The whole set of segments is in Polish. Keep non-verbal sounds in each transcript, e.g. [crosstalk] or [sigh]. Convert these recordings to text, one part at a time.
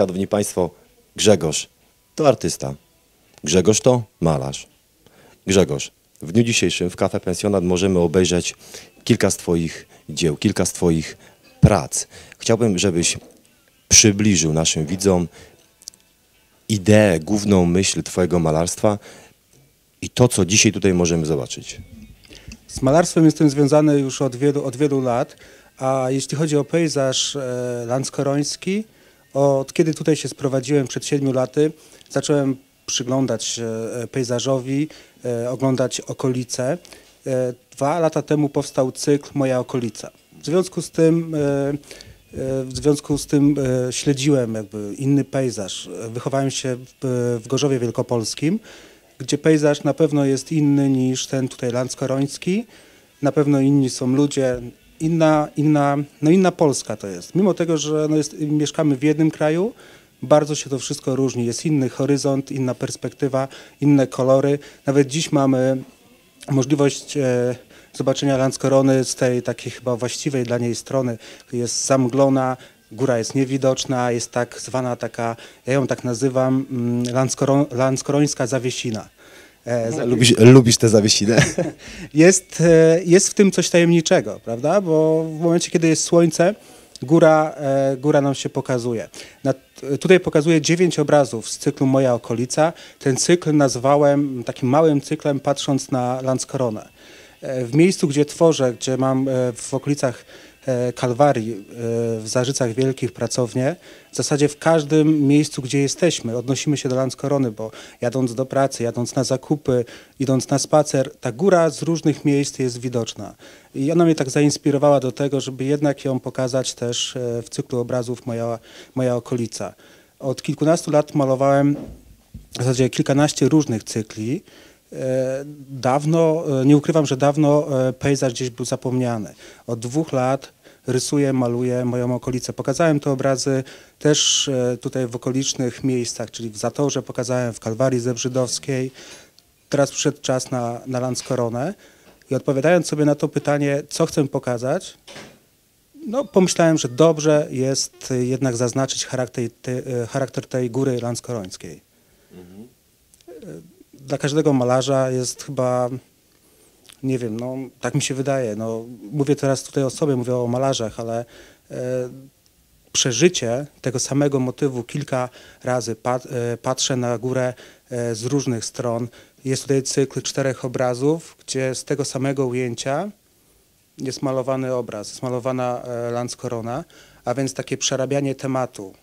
Szanowni Państwo, Grzegorz to artysta. Grzegorz to malarz. Grzegorz, w dniu dzisiejszym w Cafe Pensjonat możemy obejrzeć kilka z Twoich dzieł, kilka z Twoich prac. Chciałbym, żebyś przybliżył naszym widzom ideę, główną myśl Twojego malarstwa i to, co dzisiaj tutaj możemy zobaczyć. Z malarstwem jestem związany już od wielu, od wielu lat, a jeśli chodzi o pejzaż e, od kiedy tutaj się sprowadziłem przed siedmiu laty, zacząłem przyglądać się e, pejzażowi, e, oglądać okolice. E, Dwa lata temu powstał cykl Moja okolica. W związku z tym, w związku z tym śledziłem jakby inny pejzaż. Wychowałem się w Gorzowie Wielkopolskim, gdzie pejzaż na pewno jest inny niż ten tutaj landskoroński. Na pewno inni są ludzie, inna, inna, no inna Polska to jest. Mimo tego, że no jest, mieszkamy w jednym kraju, bardzo się to wszystko różni. Jest inny horyzont, inna perspektywa, inne kolory. Nawet dziś mamy możliwość e, zobaczenia Landskorony z tej takiej chyba właściwej dla niej strony. Jest zamglona, góra jest niewidoczna, jest tak zwana taka, ja ją tak nazywam, mm, Landskoro, Landskorońska zawiesina. E, za- Lubisz, lubisz te zawiesiny? [laughs] jest, e, jest w tym coś tajemniczego, prawda? Bo w momencie, kiedy jest słońce, góra, e, góra nam się pokazuje. Na, tutaj pokazuję dziewięć obrazów z cyklu Moja okolica. Ten cykl nazwałem takim małym cyklem patrząc na Landskoronę. E, W miejscu, gdzie tworzę, gdzie mam w okolicach Kalwarii, e, w Zarzycach Wielkich pracownię, w zasadzie w każdym miejscu, gdzie jesteśmy, odnosimy się do Landskorony, bo jadąc do pracy, jadąc na zakupy, idąc na spacer, ta góra z różnych miejsc jest widoczna. I ona mnie tak zainspirowała do tego, żeby jednak ją pokazać też e, w cyklu obrazów Moja, moja okolica. Od kilkunastu lat malowałem w zasadzie kilkanaście różnych cykli. E, Dawno, e, nie ukrywam, że dawno e, pejzaż gdzieś był zapomniany. Od dwóch lat rysuję, maluję moją okolicę. Pokazałem te obrazy też tutaj w okolicznych miejscach, czyli w Zatorze pokazałem, w Kalwarii Zebrzydowskiej. Teraz przyszedł czas na, na Landskoronę i odpowiadając sobie na to pytanie, co chcę pokazać, no, pomyślałem, że dobrze jest jednak zaznaczyć charakter, te, charakter tej góry landskorońskiej. E, Dla każdego malarza jest chyba, nie wiem, no, tak mi się wydaje. No, mówię teraz tutaj o sobie, mówię o malarzach, ale e, przeżycie tego samego motywu kilka razy, pat, e, patrzę na górę e, z różnych stron. Jest tutaj cykl czterech obrazów, gdzie z tego samego ujęcia jest malowany obraz, jest malowana e, Landskorona, a więc takie przerabianie tematu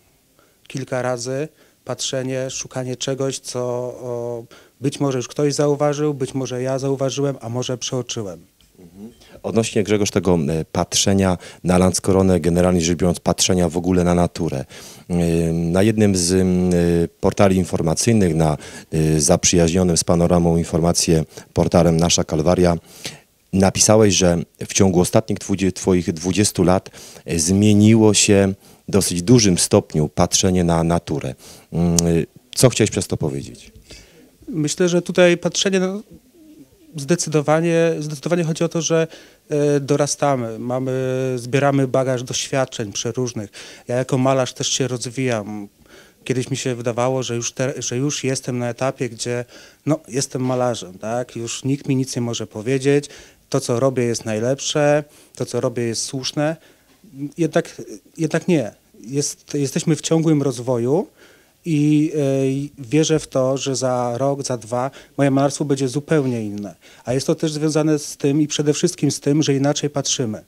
kilka razy, patrzenie, szukanie czegoś, co o, być może już ktoś zauważył, być może ja zauważyłem, a może przeoczyłem. Odnośnie Grzegorz tego e, patrzenia na Landskoronę, generalnie rzecz biorąc patrzenia w ogóle na naturę. E, Na jednym z e, portali informacyjnych, na zaprzyjaźnionym z panoramą informacje portalem Nasza Kalwaria, napisałeś, że w ciągu ostatnich twoich 20 lat zmieniło się dosyć dużym stopniu patrzenie na naturę. Mm, Co chciałeś przez to powiedzieć? Myślę, że tutaj patrzenie no, zdecydowanie, zdecydowanie chodzi o to, że e, dorastamy, mamy, zbieramy bagaż doświadczeń przeróżnych. Ja jako malarz też się rozwijam. Kiedyś mi się wydawało, że już, te, że już jestem na etapie, gdzie no, jestem malarzem, tak? Już nikt mi nic nie może powiedzieć. To, co robię jest najlepsze, to, co robię jest słuszne. Jednak, jednak nie. Jest, jesteśmy w ciągłym rozwoju i e, wierzę w to, że za rok, za dwa moje malarstwo będzie zupełnie inne. A jest to też związane z tym i przede wszystkim z tym, że inaczej patrzymy.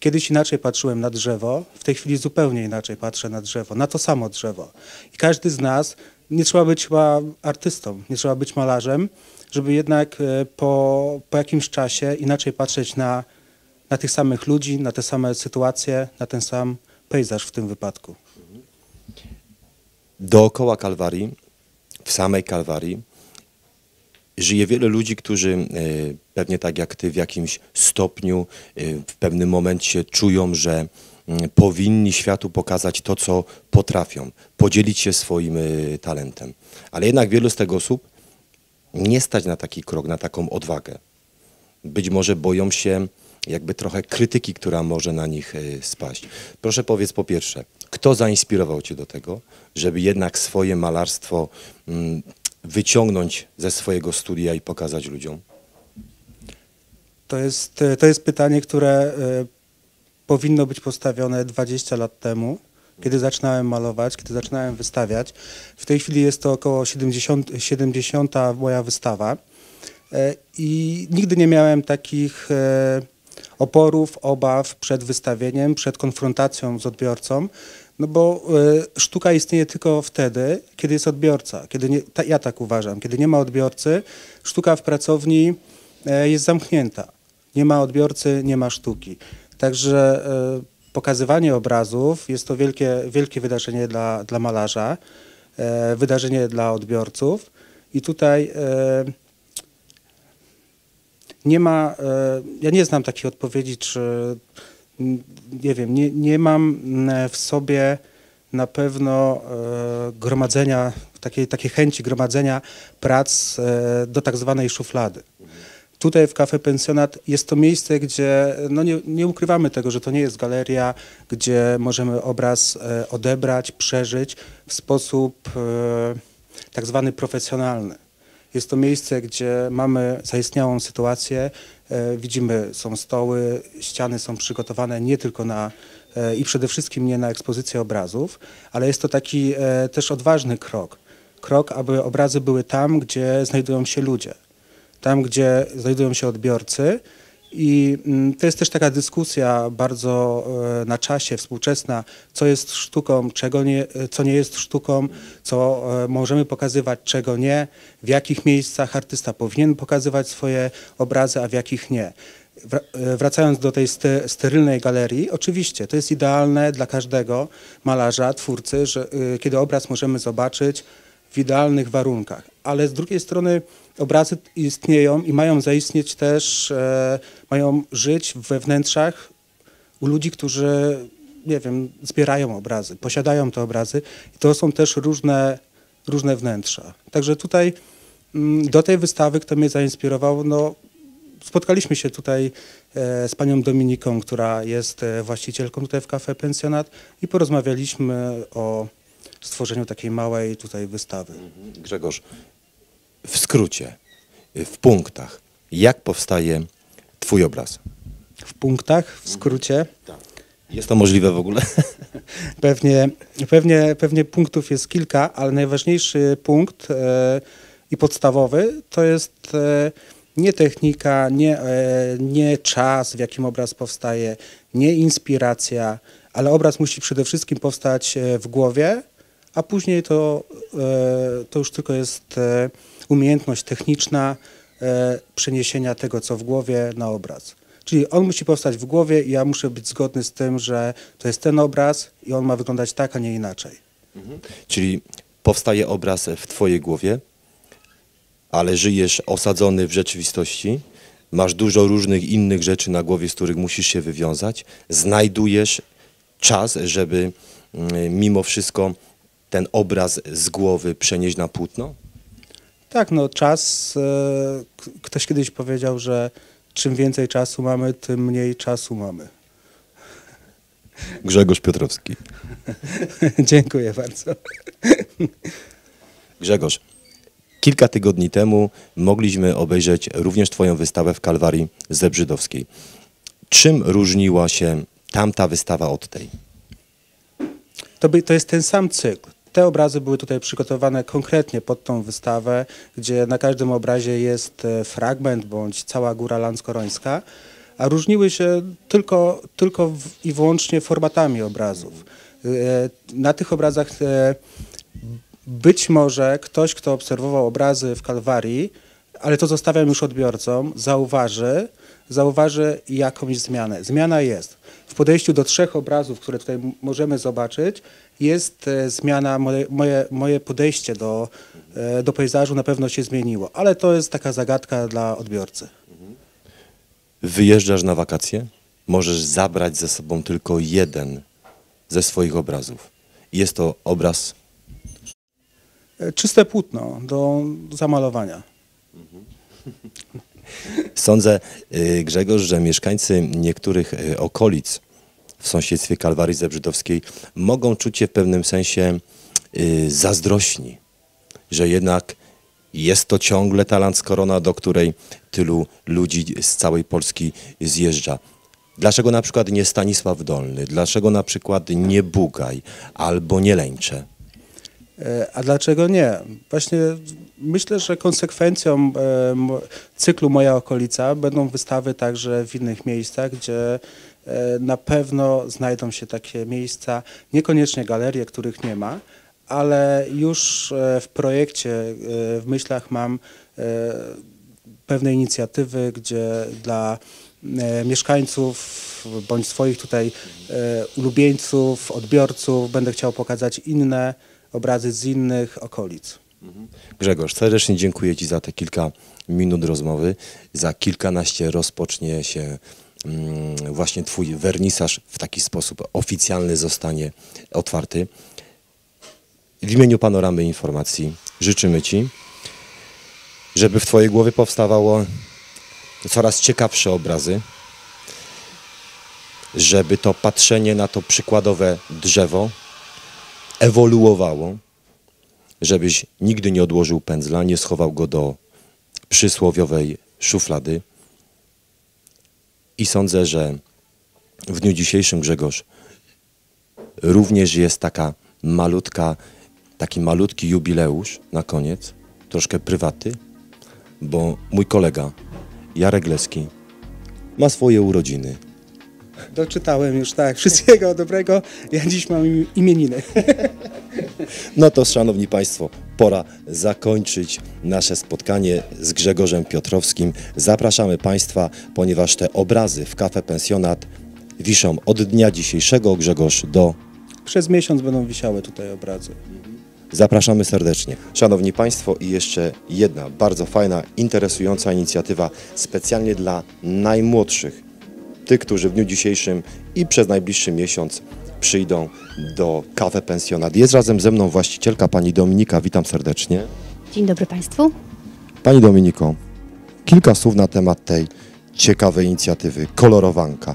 Kiedyś inaczej patrzyłem na drzewo, w tej chwili zupełnie inaczej patrzę na drzewo, na to samo drzewo. I każdy z nas, nie trzeba być chyba artystą, nie trzeba być malarzem, żeby jednak e, po, po jakimś czasie inaczej patrzeć na, na tych samych ludzi, na te same sytuacje, na ten sam pejzaż w tym wypadku. Dookoła Kalwarii, w samej Kalwarii, żyje wiele ludzi, którzy e, pewnie tak jak ty w jakimś stopniu, e, w pewnym momencie czują, że mm, powinni światu pokazać to, co potrafią, podzielić się swoim e, talentem. Ale jednak wielu z tych osób nie stać na taki krok, na taką odwagę. Być może boją się jakby trochę krytyki, która może na nich y, spaść. Proszę powiedz po pierwsze, kto zainspirował Cię do tego, żeby jednak swoje malarstwo mm, wyciągnąć ze swojego studia i pokazać ludziom? To jest, to jest pytanie, które e, powinno być postawione 20 lat temu, kiedy zaczynałem malować, kiedy zaczynałem wystawiać. W tej chwili jest to około 70, 70 moja wystawa e, i nigdy nie miałem takich e, oporów, obaw przed wystawieniem, przed konfrontacją z odbiorcą, no bo sztuka istnieje tylko wtedy, kiedy jest odbiorca. Kiedy nie, ja tak uważam. Kiedy nie ma odbiorcy, sztuka w pracowni jest zamknięta. Nie ma odbiorcy, nie ma sztuki. Także e, pokazywanie obrazów jest to wielkie, wielkie wydarzenie dla, dla malarza, e, wydarzenie dla odbiorców. I tutaj e, nie ma, ja nie znam takiej odpowiedzi, czy nie wiem, nie, nie mam w sobie na pewno gromadzenia, takiej, takiej chęci gromadzenia prac do tak zwanej szuflady. Tutaj w Cafe Pensjonat jest to miejsce, gdzie no nie, nie, ukrywamy tego, że to nie jest galeria, gdzie możemy obraz e, odebrać, przeżyć w sposób e, tak zwany profesjonalny. Jest to miejsce, gdzie mamy zaistniałą sytuację, e, widzimy, są stoły, ściany są przygotowane nie tylko na i przede wszystkim nie na ekspozycję obrazów, ale jest to taki też odważny krok. Krok, aby obrazy były tam, gdzie znajdują się ludzie tam gdzie znajdują się odbiorcy. I mm, to jest też taka dyskusja bardzo e, na czasie, współczesna, co jest sztuką, czego nie, co nie jest sztuką, co e, możemy pokazywać, czego nie, w jakich miejscach artysta powinien pokazywać swoje obrazy, a w jakich nie. E, wracając do tej sterylnej galerii, oczywiście to jest idealne dla każdego malarza, twórcy, że kiedy obraz możemy zobaczyć w idealnych warunkach, ale z drugiej strony obrazy istnieją i mają zaistnieć też, e, mają żyć we wnętrzach u ludzi, którzy, nie wiem, zbierają obrazy, posiadają te obrazy i to są też różne, różne wnętrza. Także tutaj mm, do tej wystawy, kto mnie zainspirował, no spotkaliśmy się tutaj e, z panią Dominiką, która jest e, właścicielką tutaj w Cafe Pensjonat i porozmawialiśmy o stworzeniu takiej małej tutaj wystawy. Grzegorz, w skrócie, w punktach, jak powstaje Twój obraz? W punktach, w skrócie. Tak. Jest to możliwe w ogóle? [laughs] Pewnie, pewnie, pewnie punktów jest kilka, ale najważniejszy punkt e, i podstawowy to jest e, nie technika, nie, e, nie czas, w jakim obraz powstaje, nie inspiracja, ale obraz musi przede wszystkim powstać e, w głowie, a później to, e, to już tylko jest e, umiejętność techniczna e, przeniesienia tego, co w głowie, na obraz. Czyli on musi powstać w głowie i ja muszę być zgodny z tym, że to jest ten obraz i on ma wyglądać tak, a nie inaczej. Mhm. Czyli powstaje obraz w twojej głowie, ale żyjesz osadzony w rzeczywistości, masz dużo różnych innych rzeczy na głowie, z których musisz się wywiązać, znajdujesz czas, żeby mm, mimo wszystko ten obraz z głowy przenieść na płótno? Tak, no czas, e, ktoś kiedyś powiedział, że czym więcej czasu mamy, tym mniej czasu mamy. Grzegorz Piotrowski. [laughs] Dziękuję bardzo. Grzegorz, kilka tygodni temu mogliśmy obejrzeć również Twoją wystawę w Kalwarii Zebrzydowskiej. Czym różniła się tamta wystawa od tej? To, by, to jest ten sam cykl. Te obrazy były tutaj przygotowane konkretnie pod tą wystawę, gdzie na każdym obrazie jest e, fragment bądź cała góra landskorońska, a różniły się tylko, tylko i wyłącznie formatami obrazów. E, na tych obrazach e, być może ktoś, kto obserwował obrazy w Kalwarii, ale to zostawiam już odbiorcom, zauważy, zauważy jakąś zmianę. Zmiana jest. W podejściu do trzech obrazów, które tutaj możemy zobaczyć, jest e, zmiana, moje, moje, moje podejście do, e, do pejzażu na pewno się zmieniło, ale to jest taka zagadka dla odbiorcy. Wyjeżdżasz na wakacje, możesz zabrać ze sobą tylko jeden ze swoich obrazów. Jest to obraz? E, czyste płótno do zamalowania. [laughs] Sądzę, y, Grzegorz, że mieszkańcy niektórych y, okolic w sąsiedztwie Kalwarii Zebrzydowskiej mogą czuć się w pewnym sensie y, zazdrośni, że jednak jest to ciągle ta Landskorona, do której tylu ludzi z całej Polski zjeżdża. Dlaczego na przykład nie Stanisław Dolny? Dlaczego na przykład nie Bugaj albo nie Leńcze? E, A dlaczego nie? Właśnie myślę, że konsekwencją e, cyklu Moja okolica będą wystawy także w innych miejscach, gdzie e, na pewno znajdą się takie miejsca, niekoniecznie galerie, których nie ma, ale już w projekcie, w myślach mam pewne inicjatywy, gdzie dla mieszkańców bądź swoich tutaj ulubieńców, odbiorców będę chciał pokazać inne obrazy z innych okolic. Grzegorz, serdecznie dziękuję Ci za te kilka minut rozmowy. Za kilkanaście rozpocznie się mm, właśnie Twój wernisaż w taki sposób oficjalny zostanie otwarty. W imieniu Panoramy Informacji życzymy Ci, żeby w Twojej głowie powstawało coraz ciekawsze obrazy, żeby to patrzenie na to przykładowe drzewo ewoluowało, żebyś nigdy nie odłożył pędzla, nie schował go do przysłowiowej szuflady. I sądzę, że w dniu dzisiejszym, Grzegorz, również jest taka malutka, taki malutki jubileusz na koniec, troszkę prywaty, bo mój kolega Jarek Leski ma swoje urodziny. Doczytałem już, tak. Wszystkiego dobrego. Ja dziś mam im- imieniny. No to, szanowni państwo, pora zakończyć nasze spotkanie z Grzegorzem Piotrowskim. Zapraszamy państwa, ponieważ te obrazy w Cafe Pensjonat wiszą od dnia dzisiejszego, Grzegorz, do Przez miesiąc będą wisiały tutaj obrazy. Zapraszamy serdecznie. Szanowni Państwo, i jeszcze jedna bardzo fajna, interesująca inicjatywa specjalnie dla najmłodszych, tych, którzy w dniu dzisiejszym i przez najbliższy miesiąc przyjdą do Cafe Pensjonat. Jest razem ze mną właścicielka pani Dominika. Witam serdecznie. Dzień dobry Państwu. Pani Dominiko, kilka słów na temat tej ciekawej inicjatywy Kolorowanka.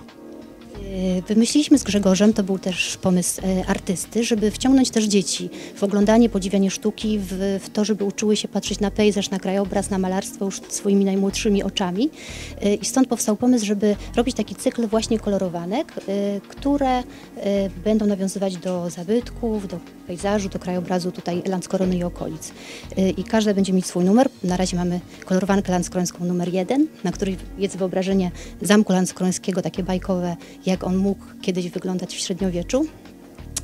E, Wymyśliliśmy z Grzegorzem, to był też pomysł e, artysty, żeby wciągnąć też dzieci w oglądanie, podziwianie sztuki, w, w to, żeby uczyły się patrzeć na pejzaż, na krajobraz, na malarstwo już swoimi najmłodszymi oczami. E, I stąd powstał pomysł, żeby robić taki cykl właśnie kolorowanek, które będą nawiązywać do zabytków, do pejzażu, do krajobrazu tutaj Landskorony i okolic. I każda będzie mieć swój numer. Na razie mamy kolorowankę landskrońską numer jeden, na której jest wyobrażenie zamku landskrońskiego, takie bajkowe, jak on mógł kiedyś wyglądać w średniowieczu.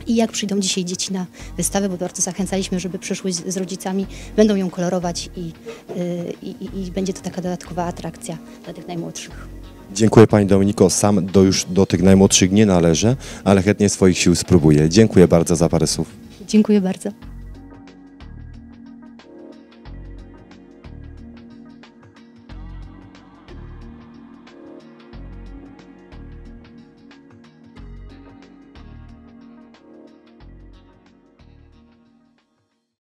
I jak przyjdą dzisiaj dzieci na wystawę, bo bardzo zachęcaliśmy, żeby przyszły z, z rodzicami, będą ją kolorować i, y, i, i- i będzie to taka dodatkowa atrakcja dla tych najmłodszych. Dziękuję Pani Dominiko. Sam do już do tych najmłodszych nie należę, ale chętnie swoich sił spróbuję. Dziękuję bardzo za parę słów. Dziękuję bardzo.